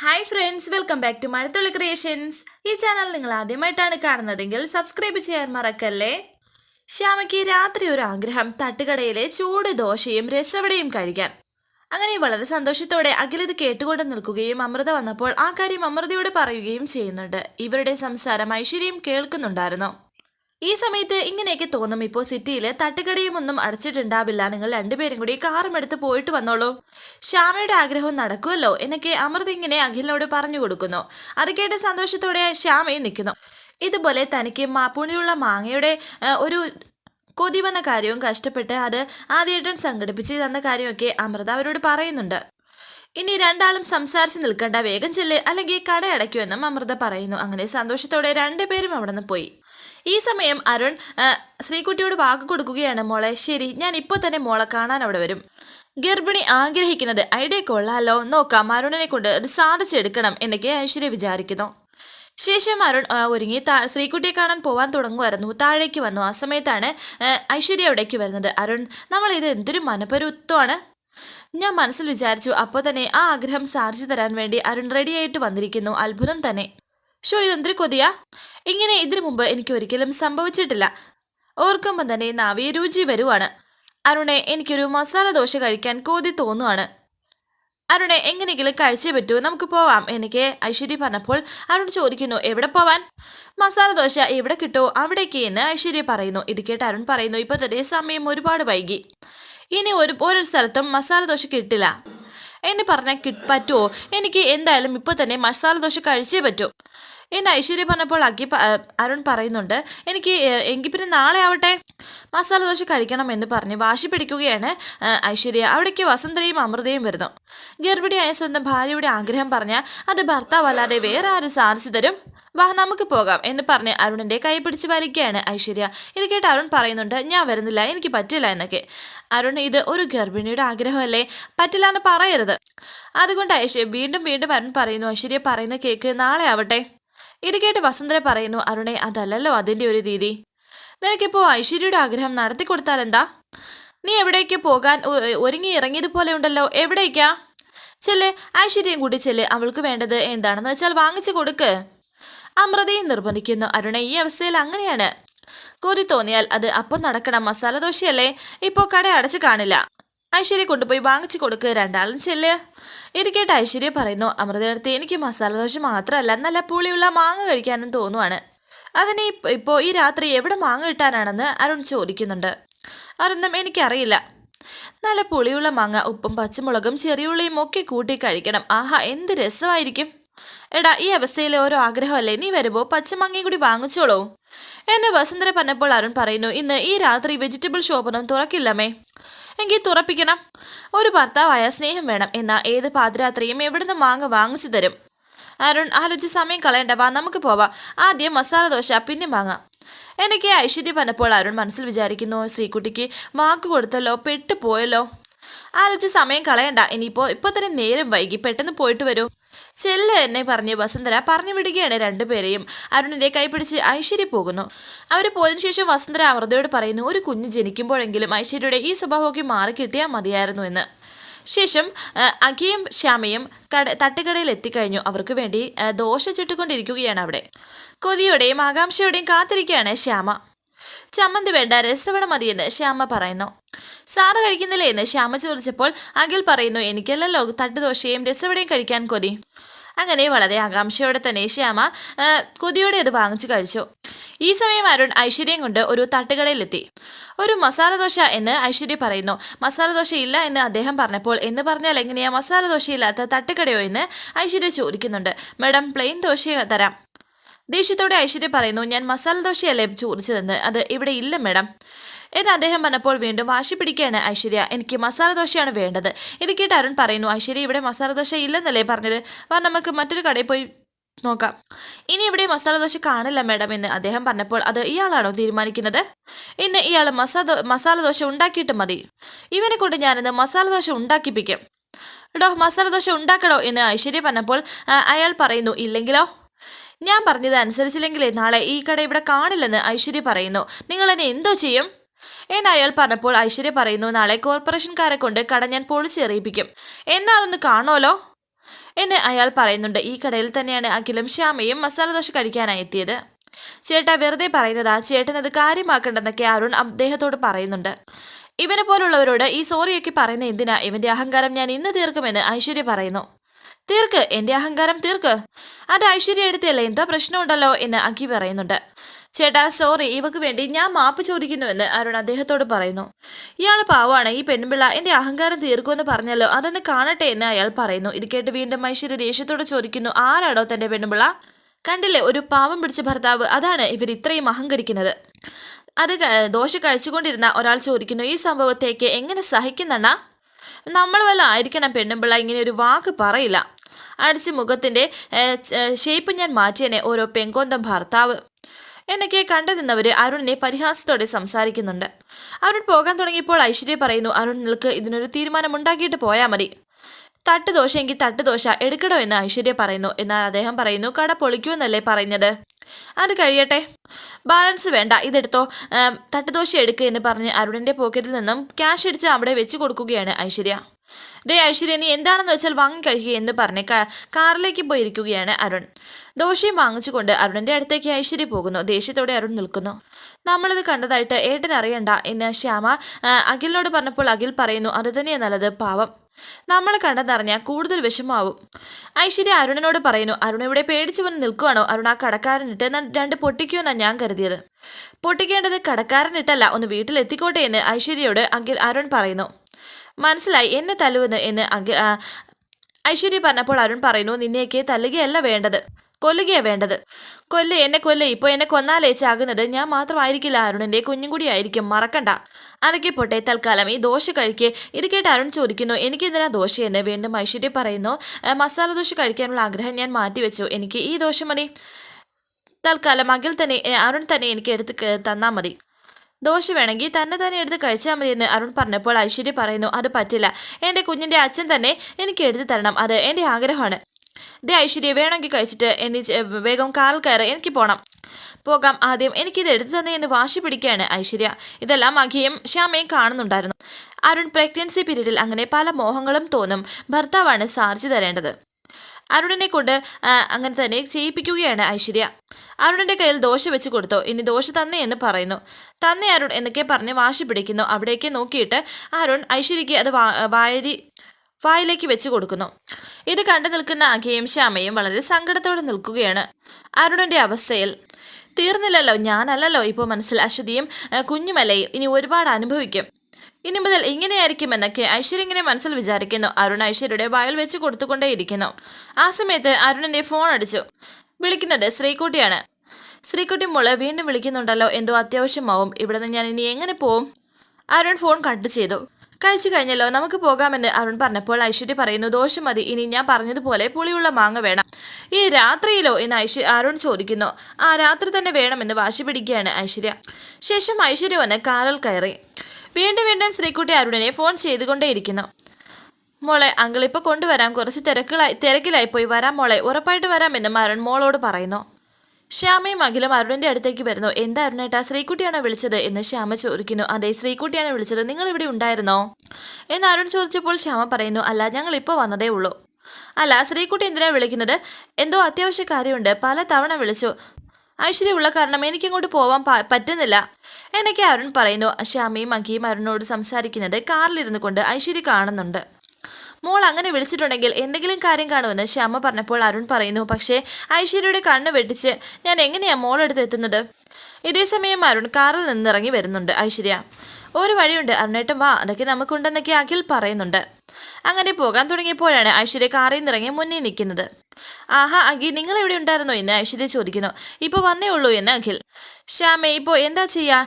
Hi friends welcome back to Mazhathulli creations ഈ channel നിങ്ങൾ ആദ്യമായിട്ടാണ് കാണുന്നതെങ്കിൽ സബ്സ്ക്രൈബ് ചെയ്യാൻ മറക്കല്ലേ? ശ്യാമയ്ക്ക് രാത്രി ഒരു ആഗ്രഹം തട്ടുകടയിലെ ചൂട് ദോശയും രസവടയും കഴിക്കാൻ. അങ്ങനെ വളരെ സന്തോഷത്തോടെ അഖിലത് കേട്ടുകൊണ്ട് നിൽക്കുകയും അമൃത വന്നപ്പോൾ ആ കാര്യം അമൃതയോട് പറയുകയും ചെയ്യുന്നുണ്ട്. ഇവരുടെ സംസാരം ഐശ്വര്യം കേൾക്കുന്നുണ്ടായിരുന്നു. ഈ സമയത്ത് ഇങ്ങനെയൊക്കെ തോന്നും. ഇപ്പോൾ സിറ്റിയിൽ തട്ടുകടയും ഒന്നും അടച്ചിട്ടുണ്ടാവില്ല. നിങ്ങൾ രണ്ടുപേരും കൂടി കാറും എടുത്ത് പോയിട്ട് വന്നോളൂ. ശ്യാമയുടെ ആഗ്രഹം നടക്കുമല്ലോ എന്നൊക്കെ അമൃത ഇങ്ങനെ അഖിലിനോട് പറഞ്ഞു കൊടുക്കുന്നു. അത് കേട്ട് സന്തോഷത്തോടെ ശ്യാമയും നിൽക്കുന്നു. ഇതുപോലെ തനിക്ക് മാപ്പുണിയുള്ള മാങ്ങയുടെ ഒരു കൊതി വന്ന കാര്യവും കഷ്ടപ്പെട്ട് അത് ആദ്യമായിട്ടും സംഘടിപ്പിച്ച് തന്ന കാര്യമൊക്കെ അമൃത അവരോട് പറയുന്നുണ്ട്. ഇനി രണ്ടാളും സംസാരിച്ച് നിൽക്കണ്ട. വേഗം ചെല്ല്. അല്ലെങ്കിൽ കട അടയ്ക്കുമെന്നും അമൃത പറയുന്നു. അങ്ങനെ സന്തോഷത്തോടെ രണ്ടുപേരും അവിടെ നിന്ന് പോയി. ഈ സമയം അരുൺ ശ്രീകുട്ടിയോട് വാക്ക് കൊടുക്കുകയാണ് മോളെ. ശരി ഞാൻ ഇപ്പോൾ തന്നെ മോളെ കാണാൻ അവിടെ വരും. ഗർഭിണി ആഗ്രഹിക്കുന്നത് ഐഡിയ കൊള്ളാലോ? നോക്കാം അരുണിനെ കൊണ്ട് അത് സാധിച്ചെടുക്കണം എന്നൊക്കെ ഐശ്വര്യ വിചാരിക്കുന്നു. ശേഷം അരുൺ ഒരുങ്ങി ശ്രീകുട്ടിയെ കാണാൻ പോവാൻ തുടങ്ങുമായിരുന്നു. താഴേക്ക് വന്നു. ആ സമയത്താണ് ഐശ്വര്യ അവിടേക്ക് വരുന്നത്. അരുൺ നമ്മൾ ഇത് എന്തൊരു മനപരുത്വമാണ്? ഞാൻ മനസ്സിൽ വിചാരിച്ചു അപ്പോൾ തന്നെ ആ ആഗ്രഹം സാധിച്ചു തരാൻ വേണ്ടി അരുൺ റെഡിയായിട്ട് വന്നിരിക്കുന്നു. അത്ഭുതം തന്നെ. ഷോ ഇതെന്തൊരു കൊതിയാ? ഇങ്ങനെ ഇതിനു മുമ്പ് എനിക്ക് ഒരിക്കലും സംഭവിച്ചിട്ടില്ല. ഓർക്കുമ്പോൾ തന്നെ നാവിയെ രുചി വരുവാണ്. അരുണെ എനിക്കൊരു മസാല ദോശ കഴിക്കാൻ കൊതി തോന്നുവാണ്. അരുണെ എങ്ങനെയെങ്കിലും കഴിച്ചേ പറ്റൂ. നമുക്ക് പോവാം. എനിക്ക് ഐശ്വര്യ പറഞ്ഞപ്പോൾ അരുൺ ചോദിക്കുന്നു എവിടെ പോവാൻ? മസാല ദോശ എവിടെ കിട്ടുമോ അവിടേക്ക് എന്ന് ഐശ്വര്യ പറയുന്നു. ഇത് കേട്ട് അരുൺ പറയുന്നു ഇപ്പൊ തന്നെ സമയം ഒരുപാട് വൈകി. ഇനി ഒരു ഓരോ സ്ഥലത്തും മസാല ദോശ കിട്ടില്ല. എന്ന് പറഞ്ഞാൽ കി പറ്റുമോ എനിക്ക് എന്തായാലും ഇപ്പൊ തന്നെ മസാല ദോശ കഴിച്ചേ പറ്റൂ. എന്ന് ഐശ്വര്യ പറഞ്ഞപ്പോൾ അക്കി അരുൺ പറയുന്നുണ്ട് എനിക്ക് എങ്കിൽ പിന്നെ നാളെ ആവട്ടെ? മസാല ദോശ കഴിക്കണം എന്ന് പറഞ്ഞ് വാശി പിടിക്കുകയാണ് ഐശ്വര്യ. അവിടേക്ക് വസന്തയും അമൃതയും വരുന്നു. ഗർഭിണിയായ സ്വന്തം ഭാര്യയുടെ ആഗ്രഹം പറഞ്ഞാൽ അത് ഭർത്താവല്ലാതെ വേറെ ആരും സാധിച്ചു തരും. വാ നമുക്ക് പോകാം എന്ന് പറഞ്ഞ് അരുണിന്റെ കൈ പിടിച്ച് വലിക്കുകയാണ് ഐശ്വര്യ. ഇത് കേട്ട് അരുൺ പറയുന്നുണ്ട് ഞാൻ വരുന്നില്ല എനിക്ക് പറ്റില്ല എന്നൊക്കെ. അരുൺ ഇത് ഒരു ഗർഭിണിയുടെ ആഗ്രഹമല്ലേ? പറ്റില്ല എന്ന് പറയരുത്. അതുകൊണ്ട് ഐശ്വര്യ വീണ്ടും വീണ്ടും അരുൺ പറയുന്നു ഐശ്വര്യ പറയുന്ന കേക്ക് നാളെ ആവട്ടെ. ഇത് കേട്ട് വസുന്ധര പറയുന്നു അരുണെ അതല്ലല്ലോ അതിന്റെ ഒരു രീതി. നിനക്കിപ്പോ ഐശ്വര്യയുടെ ആഗ്രഹം നടത്തി കൊടുത്താൽ എന്താ? നീ എവിടേക്ക് പോകാൻ ഒരുങ്ങി ഇറങ്ങിയതുപോലെ ഉണ്ടല്ലോ എവിടേക്കാ? ചെല്ല് ഐശ്വര്യം കൂടി ചെല്ല് അവൾക്ക് വേണ്ടത് എന്താണെന്ന് വെച്ചാൽ വാങ്ങിച്ചു കൊടുക്ക്. അമൃതയും നിർബന്ധിക്കുന്നു. അരുണ ഈ അവസ്ഥയിൽ അങ്ങനെയാണ്. കൂരി തോന്നിയാൽ അത് അപ്പം നടക്കണം. മസാല ദോശയല്ലേ? ഇപ്പോൾ കട അടച്ചു കാണില്ല. ഐശ്വര്യ കൊണ്ടുപോയി വാങ്ങിച്ചു കൊടുക്കുക രണ്ടാളും ചെല്ല്. ഇരിക്കട്ടെ ഐശ്വര്യ പറയുന്നു. അമൃതയടുത്ത് എനിക്ക് മസാല ദോശ മാത്രമല്ല നല്ല പുളിയുള്ള മാങ്ങ കഴിക്കാനും തോന്നുവാണ്. അതിന് ഇപ്പോ ഇപ്പോൾ ഈ രാത്രി എവിടെ മാങ്ങ കിട്ടാനാണെന്ന് അരുൺ ചോദിക്കുന്നുണ്ട്. അരുണും എനിക്കറിയില്ല. നല്ല പുളിയുള്ള മാങ്ങ ഉപ്പും പച്ചമുളകും ചെറിയുള്ളിയും ഒക്കെ കൂട്ടി കഴിക്കണം. ആഹാ എന്ത് രസമായിരിക്കും. എടാ ഈ അവസ്ഥയിലെ ഓരോ ആഗ്രഹമല്ലേ? നീ വരുമ്പോൾ പച്ചമാങ്ങയും കൂടി വാങ്ങിച്ചോളൂ. എന്നെ വസുന്ധര പറഞ്ഞപ്പോൾ അരുൺ പറയുന്നു ഇന്ന് ഈ രാത്രി വെജിറ്റബിൾ ഷോപ്പൊന്നും തുറക്കില്ലമേ എങ്കിൽ തുറപ്പിക്കണം. ഒരു ഭർത്താവായ സ്നേഹം വേണം. എന്നാ ഏത് പാതിരാത്രിയും എവിടുന്ന് മാങ്ങ വാങ്ങിച്ചു തരും. അരുൺ ആലോചിച്ച് സമയം കളയണ്ട. വാ നമുക്ക് പോവാം. ആദ്യം മസാല ദോശ പിന്നെ മാങ്ങാം. എനിക്ക് ഐശ്വര്യ പറഞ്ഞപ്പോൾ അരുൺ മനസ്സിൽ വിചാരിക്കുന്നു ശ്രീകുട്ടിക്ക് വാക്ക് കൊടുത്തല്ലോ പെട്ടു പോയല്ലോ. ആലോചിച്ച് സമയം കളയണ്ട. ഇനിയിപ്പോൾ ഇപ്പോൾ തന്നെ നേരം വൈകി പെട്ടെന്ന് പോയിട്ട് വരൂ. ചെല്ല് എന്നെ പറഞ്ഞ് വസുന്ധര പറഞ്ഞു വിടുകയാണ് രണ്ടുപേരെയും. അരുണിന്റെ കൈപിടിച്ച് ഐശ്വര്യ പോകുന്നു. അവർ പോയതിനു ശേഷം വസുന്ധര അമൃതയോട് പറയുന്നു ഒരു കുഞ്ഞ് ജനിക്കുമ്പോഴെങ്കിലും ഐശ്വര്യയുടെ ഈ സ്വഭാവമൊക്കെ മാറി കിട്ടിയാൽ മതിയായിരുന്നു എന്ന്. ശേഷം അഖിയും ശ്യാമയും കട തട്ടുകടയിൽ എത്തിക്കഴിഞ്ഞു. അവർക്ക് വേണ്ടി ദോശ ചുട്ടുകൊണ്ടിരിക്കുകയാണ് അവിടെ. കൊതിയോടെയും ആകാംക്ഷയോടെയും കാത്തിരിക്കുകയാണ് ശ്യാമ. ചമ്മന്തി വേണ്ട രസവണ മതിയെന്ന് ശ്യാമ പറയുന്നു. സാറ് കഴിക്കുന്നില്ലേ എന്ന് ശ്യാമ ചോദിച്ചപ്പോൾ അഖിൽ പറയുന്നു എനിക്കല്ലല്ലോ തട്ടുദോശയും രസവടയും കഴിക്കാൻ കൊതി. അങ്ങനെ വളരെ ആകാംക്ഷയോടെ തന്നെ ശ്യാമ കൊതിയോടെ അത് വാങ്ങിച്ചു കഴിച്ചു. ഈ സമയം അരുൺ ഐശ്വര്യം കൊണ്ട് ഒരു തട്ടുകടയിലെത്തി. ഒരു മസാല ദോശ എന്ന് ഐശ്വര്യ പറയുന്നു. മസാല ദോശ ഇല്ല എന്ന് അദ്ദേഹം പറഞ്ഞപ്പോൾ എന്ന് പറഞ്ഞാൽ എങ്ങനെയാ മസാല ദോശയില്ലാത്ത തട്ടുകടയോ എന്ന് ഐശ്വര്യ ചോദിക്കുന്നുണ്ട്. മാഡം പ്ലെയിൻ ദോശ തരാം. ദേഷ്യത്തോടെ ഐശ്വര്യ പറയുന്നു ഞാൻ മസാല ദോശയല്ലേ ചോദിച്ചതെന്ന് അത് ഇവിടെ ഇല്ല മാഡം. എന്ന് അദ്ദേഹം പറഞ്ഞപ്പോൾ വീണ്ടും വാശി പിടിക്കുകയാണ് ഐശ്വര്യ. എനിക്ക് മസാല ദോശയാണ് വേണ്ടത്. കേട്ട് അരുൺ പറയുന്നു ഐശ്വര്യ ഇവിടെ മസാല ദോശ ഇല്ലെന്നല്ലേ പറഞ്ഞത്? വാ നമുക്ക് മറ്റൊരു കടയിൽ പോയി നോക്കാം. ഇനി ഇവിടെ മസാല ദോശ കാണില്ല മാഡം എന്ന് അദ്ദേഹം പറഞ്ഞപ്പോൾ അത് ഇയാളാണോ തീരുമാനിക്കുന്നത്? ഇന്ന് ഇയാൾ മസാല മസാല ദോശ ഉണ്ടാക്കിയിട്ട് മതി. ഇവനെ കൊണ്ട് ഞാനിന്ന് മസാല ദോശ ഉണ്ടാക്കിപ്പിക്കും. എടോ മസാല ദോശ ഉണ്ടാക്കണോ? എന്ന് ഐശ്വര്യ പറഞ്ഞപ്പോൾ അയാൾ പറയുന്നു ഇല്ലെങ്കിലോ? ഞാൻ പറഞ്ഞത് അനുസരിച്ചില്ലെങ്കിലേ നാളെ ഈ കട ഇവിടെ കാണില്ലെന്ന് ഐശ്വര്യ പറയുന്നു. നിങ്ങൾ എന്നെ എന്തോ ചെയ്യും? എന്ന് അയാൾ പറഞ്ഞപ്പോൾ ഐശ്വര്യ പറയുന്നു നാളെ കോർപ്പറേഷൻകാരെ കൊണ്ട് കട ഞാൻ പൊളിച്ചെറിയിപ്പിക്കും എന്നാലൊന്ന് കാണുമല്ലോ എന്ന് അയാൾ പറയുന്നുണ്ട്. ഈ കടയിൽ തന്നെയാണ് അഖിലും ശ്യാമയും മസാല ദോശ കഴിക്കാനായി എത്തിയത്. ചേട്ടാ വെറുതെ പറയുന്നതാ. ചേട്ടൻ അത് കാര്യമാക്കണ്ടെന്നൊക്കെ അരുൺ അദ്ദേഹത്തോട് പറയുന്നുണ്ട്. ഇവനെ പോലുള്ളവരോട് ഈ സോറിയൊക്കെ പറയുന്ന എന്തിനാ? ഇവന്റെ അഹങ്കാരം ഞാൻ ഇന്ന് തീർക്കുമെന്ന് ഐശ്വര്യ പറയുന്നു. തീർക്ക് എന്റെ അഹങ്കാരം തീർക്ക്. അത് ഐശ്വര്യ എടുത്തല്ലേ എന്താ പ്രശ്നമുണ്ടല്ലോ എന്ന് അഖി പറയുന്നുണ്ട്. ചേട്ടാ സോറി ഇവക്ക് വേണ്ടി ഞാൻ മാപ്പ് ചോദിക്കുന്നുവെന്ന് അരുൺ അദ്ദേഹത്തോട് പറയുന്നു. ഇയാൾ പാവാണ് ഈ പെൺപിള്ള എന്റെ അഹങ്കാരം തീർക്കുമെന്ന് പറഞ്ഞല്ലോ അതൊന്ന് കാണട്ടെ എന്ന് അയാൾ പറയുന്നു. ഇത് കേട്ട് വീണ്ടും ഐശ്വര്യ ദേഷ്യത്തോട് ചോദിക്കുന്നു ആരാടോ തന്റെ പെൺപിള്ള? കണ്ടില്ലേ ഒരു പാവം പിടിച്ച ഭർത്താവ്. അതാണ് ഇവർ ഇത്രയും അഹങ്കരിക്കുന്നത്. അത് ദോശ കഴിച്ചുകൊണ്ടിരുന്ന ഒരാൾ ചോദിക്കുന്നു ഈ സംഭവത്തേക്ക് എങ്ങനെ സഹിക്കുന്നണ്ണ? നമ്മൾ വല്ല ആയിരിക്കണം പെണ്ണുമ്പിള്ള ഇങ്ങനെ ഒരു വാക്ക് പറയില്ല. അടിച്ച് മുഖത്തിന്റെ ഷേപ്പ് ഞാൻ മാറ്റിയനെ ഓരോ പെങ്കോന്തം ഭർത്താവ്. എന്നൊക്കെ കണ്ടു നിന്നവർ അരുണിനെ പരിഹാസത്തോടെ സംസാരിക്കുന്നുണ്ട്. അരുൺ പോകാൻ തുടങ്ങിയപ്പോൾ ഐശ്വര്യ പറയുന്നു അരുൺ നിൽക്ക് ഇതിനൊരു തീരുമാനം ഉണ്ടാക്കിയിട്ട് പോയാൽ മതി. തട്ട് എങ്കിൽ തട്ടുദോശ എടുക്കണോ എന്ന് ഐശ്വര്യ പറയുന്നു. എന്നാൽ അദ്ദേഹം പറയുന്നു കട പൊളിക്കുമെന്നല്ലേ പറഞ്ഞത്? അത് കഴിയട്ടെ. ബാലൻസ് വേണ്ട. ഇതെടുത്തോ. തട്ടുദോശ എടുക്കുക എന്ന് പറഞ്ഞ് അരുണിന്റെ പോക്കറ്റിൽ നിന്നും ക്യാഷ് അടിച്ച് അവിടെ വെച്ച് കൊടുക്കുകയാണ് ഐശ്വര്യ. ഡേ ഐശ്വര്യ നീ എന്താണെന്ന് വെച്ചാൽ വാങ്ങി കഴിക്കുക എന്ന് പറഞ്ഞ് കാറിലേക്ക് പോയിരിക്കുകയാണ് അരുൺ. ദോശയും വാങ്ങിച്ചുകൊണ്ട് അരുണിന്റെ അടുത്തേക്ക് ഐശ്വര്യ പോകുന്നു. ദേഷ്യത്തോടെ അരുൺ നിൽക്കുന്നു. നമ്മളിത് കണ്ടതായിട്ട് ഏട്ടൻ അറിയണ്ട എന്ന് ശ്യാമ അഖിലിനോട് പറഞ്ഞപ്പോൾ അഖിൽ പറയുന്നു അത് തന്നെയാ നല്ലത് പാവം. നമ്മൾ കണ്ടെന്നറിഞ്ഞാൽ കൂടുതൽ വിഷമാവും ഐശ്വര്യ അരുണിനോട് പറയുന്നു അരുൺ ഇവിടെ പേടിച്ചു വന്ന് നിൽക്കുവാണോ? അരുൺ ആ കടക്കാരനിട്ട് രണ്ട് പൊട്ടിക്കുമെന്നാണ് ഞാൻ കരുതിയത്. പൊട്ടിക്കേണ്ടത് കടക്കാരനിട്ടല്ല ഒന്ന് വീട്ടിലെത്തിക്കോട്ടെ എന്ന് ഐശ്വര്യയോട് അഖിൽ അരുൺ പറയുന്നു. മനസ്സിലായി എന്നെ തല്ലുവെന്ന്? എന്ന് ഐശ്വര്യ പറഞ്ഞപ്പോൾ അരുൺ പറയുന്നു നിന്നെയൊക്കെ തല്ലുകയല്ല വേണ്ടത് കൊല്ലുകയാണ് വേണ്ടത്. കൊല്ല് എന്നെ കൊല്ല്. ഇപ്പോൾ എന്നെ കൊന്നാലേ ചാകുന്നത്. ഞാൻ മാത്രമായിരിക്കില്ല അരുണിന്റെ കുഞ്ഞും കൂടി ആയിരിക്കും മറക്കണ്ട. അരക്കിപ്പോട്ടെ പോട്ടെ തൽക്കാലം. ഈ ദോശ കഴിക്ക്. ഇത് കേട്ട് അരുൺ ചോദിക്കുന്നു എനിക്കെന്തിനാ ദോശയെന്ന് വീണ്ടും ഐശ്വര്യ പറയുന്നു മസാല ദോശ കഴിക്കാനുള്ള ആഗ്രഹം ഞാൻ മാറ്റിവെച്ചു. എനിക്ക് ഈ ദോശ മതി. തൽക്കാലം അകിൽ തന്നെ അരുൺ തന്നെ എനിക്ക് എടുത്ത് തന്നാൽ മതി. ദോശ വേണമെങ്കിൽ തന്നെ തന്നെ എടുത്ത് കഴിച്ചാൽ മതിയെന്ന് അരുൺ പറഞ്ഞപ്പോൾ ഐശ്വര്യ പറയുന്നു അത് പറ്റില്ല. എന്റെ കുഞ്ഞിന്റെ അച്ഛൻ തന്നെ എനിക്ക് എടുത്തു തരണം. അത് എന്റെ ആഗ്രഹമാണ്. ദേ ഐശ്വര്യ വേണമെങ്കിൽ കഴിച്ചിട്ട് എന്നെ വേഗം കാറിൽ കയറി എനിക്ക് പോകണം പോകാം. ആദ്യം എനിക്കിത് എടുത്തു തന്നെ എന്ന് വാശി പിടിക്കുകയാണ് ഐശ്വര്യ. ഇതെല്ലാം അഖിയും ശ്യാമയും കാണുന്നുണ്ടായിരുന്നു. അരുൺ പ്രഗ്നൻസി പീരീഡിൽ അങ്ങനെ പല മോഹങ്ങളും തോന്നും. ഭർത്താവാണ് സാർജ് തരേണ്ടത്. അരുണിനെ കൊണ്ട് അങ്ങനെ തന്നെ ചെയ്യിപ്പിക്കുകയാണ് ഐശ്വര്യ. അരുണന്റെ കയ്യിൽ ദോശ വെച്ച് കൊടുത്തു? ഇനി ദോശ തന്നെ എന്ന് പറയുന്നു. തന്നെ അരുൺ എന്നൊക്കെ പറഞ്ഞ് വാശി പിടിക്കുന്നു. അവിടേക്ക് നോക്കിയിട്ട് അരുൺ ഐശ്വര്യക്ക് അത് വായരി വായിലേക്ക് വെച്ച് കൊടുക്കുന്നു. ഇത് കണ്ടു നിൽക്കുന്ന അഖിയും ശ്യാമയും വളരെ സങ്കടത്തോടെ നിൽക്കുകയാണ്. അരുണന്റെ അവസ്ഥയിൽ തീർന്നില്ലല്ലോ ഞാനല്ലല്ലോ. ഇപ്പോൾ മനസ്സിൽ അശ്വതിയും കുഞ്ഞുമലയും ഇനി ഒരുപാട് അനുഭവിക്കും. ഇനി മുതൽ ഇങ്ങനെയായിരിക്കുമെന്നൊക്കെ ഐശ്വര്യ ഇങ്ങനെ മനസ്സിൽ വിചാരിക്കുന്നു. അരുൺ ഐശ്വര്യയുടെ വയൽ വെച്ച് കൊടുത്തുകൊണ്ടേയിരിക്കുന്നു. ആ സമയത്ത് അരുണിന്റെ ഫോൺ അടിച്ചു. വിളിക്കുന്നത് ശ്രീകുട്ടിയാണ്. ശ്രീകുട്ടി മോളെ വീണ്ടും വിളിക്കുന്നുണ്ടല്ലോ. എന്തോ അത്യാവശ്യമാവും. ഇവിടെ നിന്ന് ഞാൻ ഇനി എങ്ങനെ പോവും? അരുൺ ഫോൺ കട്ട് ചെയ്തു. കഴിച്ചു കഴിഞ്ഞല്ലോ. നമുക്ക് പോകാമെന്ന് അരുൺ പറഞ്ഞപ്പോൾ ഐശ്വര്യ പറയുന്നു ദോഷം മതി. ഇനി ഞാൻ പറഞ്ഞതുപോലെ പുളിയുള്ള മാങ്ങ വേണം. ഈ രാത്രിയിലോ എന്ന് ഐശ്വര്യ അരുൺ ചോദിക്കുന്നു. ആ രാത്രി തന്നെ വേണമെന്ന് വാശി പിടിക്കുകയാണ് ഐശ്വര്യ. ശേഷം ഐശ്വര്യ വന്ന് കാറിൽ കയറി. വീണ്ടും വീണ്ടും ശ്രീക്കുട്ടി അരുണിനെ ഫോൺ ചെയ്തുകൊണ്ടേയിരിക്കുന്നു. മോളെ അങ്കിൾ ഇപ്പോൾ കൊണ്ടുവരാം. കുറച്ച് തിരക്കിലായി തിരക്കിലായി പോയി വരാം മോളെ. ഉറപ്പായിട്ട് വരാമെന്ന് അരുൺ മോളോട് പറയുന്നു. ശ്യാമയും അഖിലും അരുണിന്റെ അടുത്തേക്ക് വരുന്നു. എന്താ അരുണേട്ടാ ശ്രീകുട്ടിയാണോ വിളിച്ചത്? എന്ന് ശ്യാമ ചോദിക്കുന്നു. അതെ ശ്രീക്കുട്ടിയാണ് വിളിച്ചത്. നിങ്ങൾ ഇവിടെ ഉണ്ടായിരുന്നോ? എന്ന് അരുൺ ചോദിച്ചപ്പോൾ ശ്യാമ പറയുന്നു അല്ല ഞങ്ങൾ ഇപ്പോൾ വന്നതേ ഉള്ളൂ. അല്ല ശ്രീക്കുട്ടി എന്തിനാ വിളിക്കുന്നത്? എന്തോ അത്യാവശ്യ കാര്യമുണ്ട്. പല തവണ വിളിച്ചു. ഐശ്വര്യമുള്ള കാരണം എനിക്കിങ്ങോട്ട് പോവാൻ പറ്റുന്നില്ല. എന്നൊക്കെ അരുൺ പറയുന്നു ശ്യാമയും അഖിയും അരുണിനോട് സംസാരിക്കുന്നത് കാറിലിരുന്നു കൊണ്ട് ഐശ്വര്യ കാണുന്നുണ്ട്. മോൾ അങ്ങനെ വിളിച്ചിട്ടുണ്ടെങ്കിൽ എന്തെങ്കിലും കാര്യം കാണുമെന്ന് ശ്യാമ പറഞ്ഞപ്പോൾ അരുൺ പറയുന്നു പക്ഷേ ഐശ്വര്യയുടെ കണ്ണ് വെട്ടിച്ച് ഞാൻ എങ്ങനെയാണ് മോളെടുത്ത് എത്തുന്നത്? ഇതേ സമയം അരുൺ കാറിൽ നിന്നിറങ്ങി വരുന്നുണ്ട് ഐശ്വര്യ. ഒരു വഴിയുണ്ട് അരുണേട്ടൻ വാ അതൊക്കെ നമുക്കുണ്ടെന്നൊക്കെ അഖിൽ പറയുന്നുണ്ട്. അങ്ങനെ പോകാൻ തുടങ്ങിയപ്പോഴാണ് ഐശ്വര്യ കാറിൽ നിന്നിറങ്ങി മുന്നിൽ നിൽക്കുന്നത്. ആഹാ അഖിൽ നിങ്ങൾ എവിടെ ഉണ്ടായിരുന്നോ? എന്ന് ഐശ്വര്യ ചോദിക്കുന്നു. ഇപ്പോൾ വന്നേ ഉള്ളൂ എന്ന് അഖിൽ. ശ്യാമേ ഇപ്പോൾ എന്താ ചെയ്യാ?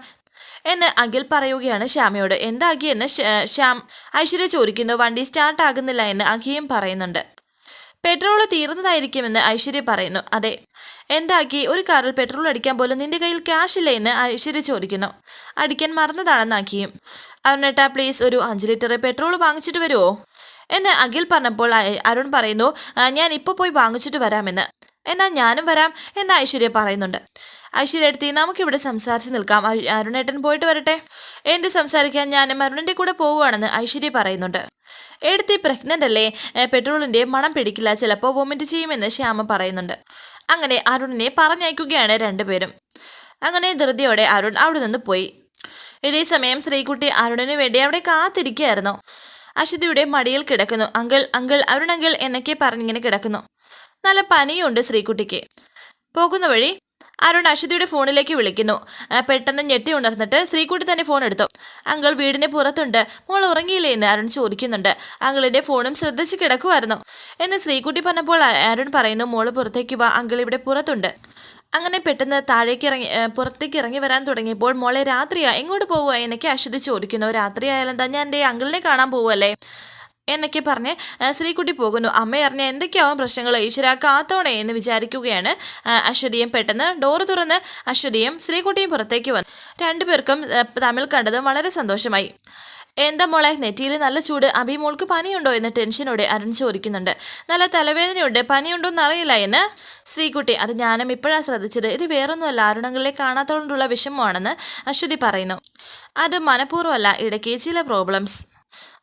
എന്ന് അഖിൽ പറയുകയാണ് ശ്യാമയോട്. എന്താ അഖി എന്ന് ശ്യാം ഐശ്വര്യ ചോദിക്കുന്നു. വണ്ടി സ്റ്റാർട്ട് ആകുന്നില്ല എന്ന് അഖിയും പറയുന്നുണ്ട്. പെട്രോൾ തീർന്നതായിരിക്കുമെന്ന് ഐശ്വര്യ പറയുന്നു. അതെ. എന്താക്കി? ഒരു കാറിൽ പെട്രോൾ അടിക്കാൻ പോലും നിന്റെ കയ്യിൽ ക്യാഷ് ഇല്ലേ എന്ന് ഐശ്വര്യ ചോദിക്കുന്നു. അടിക്കാൻ മറന്നതാണെന്ന് അഖിയും. അരുണേട്ട പ്ലീസ് ഒരു അഞ്ച് ലിറ്റർ പെട്രോൾ വാങ്ങിച്ചിട്ട് വരുമോ എന്ന് അഖിൽ പറഞ്ഞപ്പോൾ അരുൺ പറയുന്നു ഞാൻ ഇപ്പോൾ പോയി വാങ്ങിച്ചിട്ട് വരാമെന്ന്. എന്നാൽ ഞാനും വരാം എന്ന് ഐശ്വര്യ പറയുന്നുണ്ട്. ഐശ്വര്യ എടുത്തി നമുക്കിവിടെ സംസാരിച്ച് നിൽക്കാം. അരുണേട്ടൻ പോയിട്ട് വരട്ടെ? എന്ത് സംസാരിക്കാൻ ഞാൻ അരുണന്റെ കൂടെ പോവുകയാണെന്ന് ഐശ്വര്യ പറയുന്നുണ്ട്. എടുത്തി പ്രഗ്നന്റ് അല്ലേ? പെട്രോളിന്റെ മണം പിടിക്കില്ല. ചിലപ്പോൾ വൊമിറ്റ് ചെയ്യുമെന്ന് ശ്യാമ പറയുന്നുണ്ട്. അങ്ങനെ അരുണിനെ പറഞ്ഞയക്കുകയാണ് രണ്ടുപേരും. അങ്ങനെ ധൃതിയോടെ അരുൺ അവിടെ നിന്ന് പോയി. ഇതേ സമയം ശ്രീകുട്ടി അരുണിന് വേണ്ടി അവിടെ കാത്തിരിക്കുകയായിരുന്നു. അശ്വതിയുടെ മടിയിൽ കിടക്കുന്നു. അങ്കിൾ അങ്കിൾ അരുൺ അങ്കിൾ എന്നൊക്കെ പറഞ്ഞിങ്ങനെ കിടക്കുന്നു. നല്ല പനിയുണ്ട് ശ്രീകുട്ടിക്ക്. പോകുന്ന വഴി അരുൺ അശ്വതിയുടെ ഫോണിലേക്ക് വിളിക്കുന്നു. പെട്ടെന്ന് ഞെട്ടി ഉണർന്നിട്ട് ശ്രീകുട്ടി തന്നെ ഫോൺ എടുത്തു. അങ്കിൾ വീടിന് പുറത്തുണ്ട്. മോൾ ഉറങ്ങിയില്ലേ എന്ന് അരുൺ ചോദിക്കുന്നുണ്ട്. അങ്കിളിന്റെ ഫോണും ശ്രദ്ധിച്ച് കിടക്കുമായിരുന്നു എന്ന് ശ്രീകുട്ടി പറഞ്ഞപ്പോൾ അരുൺ പറയുന്നു മോൾ പുറത്തേക്ക് വാ. അങ്കിൾ ഇവിടെ പുറത്തുണ്ട്. അങ്ങനെ പെട്ടെന്ന് താഴേക്ക് ഇറങ്ങി പുറത്തേക്ക് ഇറങ്ങി വരാൻ തുടങ്ങിയപ്പോൾ മോളെ രാത്രിയാ. എങ്ങോട്ട് പോവുക? എന്നൊക്കെ അശ്വതി ചോദിക്കുന്നു. രാത്രിയായാലും എന്താ ഞാൻ എന്റെ അങ്കിളിനെ കാണാൻ പോവല്ലേ എന്നൊക്കെ പറഞ്ഞ് ശ്രീകുട്ടി പോകുന്നു. അമ്മ അറിഞ്ഞ എന്തൊക്കെയാവും പ്രശ്നങ്ങൾ? ഈശ്വര കാത്തോണേ എന്ന് വിചാരിക്കുകയാണ്. അശ്വതിയും പെട്ടെന്ന് ഡോറ് തുറന്ന് അശ്വതിയും ശ്രീകുട്ടിയും പുറത്തേക്ക് വന്നു. രണ്ടുപേർക്കും തമിഴ് കണ്ടതും വളരെ സന്തോഷമായി. എന്താ മോളെ നെറ്റിയിൽ നല്ല ചൂട്. അഭി മോൾക്ക് പനിയുണ്ടോ എന്ന് ടെൻഷനോടെ അരുൺ ചോദിക്കുന്നുണ്ട്. നല്ല തലവേദനയുണ്ട്. പനിയുണ്ടോ എന്നറിയില്ല എന്ന് ശ്രീകുട്ടി അത് ഞാനും ഇപ്പോഴാണ് ശ്രദ്ധിച്ചത്. ഇത് വേറൊന്നുമല്ല അരുണങ്ങളെ കാണാത്തോണ്ടുള്ള വിഷമമാണെന്ന് അശ്വതി പറയുന്നു. അത് മനഃപൂർവമല്ല ഇടയ്ക്ക് ചില പ്രോബ്ലംസ്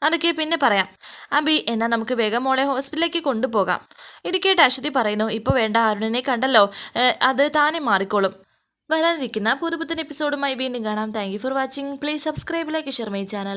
അതൊക്കെ പിന്നെ പറയാം. അബി എന്നാൽ നമുക്ക് വേഗം മോളെ ഹോസ്പിറ്റലിലേക്ക് കൊണ്ടുപോകാം. ഇരിക്കേട്ട് കേട്ട് അശ്വതി പറയുന്നു ഇപ്പോൾ വേണ്ട അരുണിനെ കണ്ടല്ലോ. അത് താനെ മാറിക്കോളും. വരാനിരിക്കുന്ന പുതുപുത്തൻ എപ്പിസോഡുമായി വീണ്ടും കാണാം. Thank for watching please subscribe like share my channel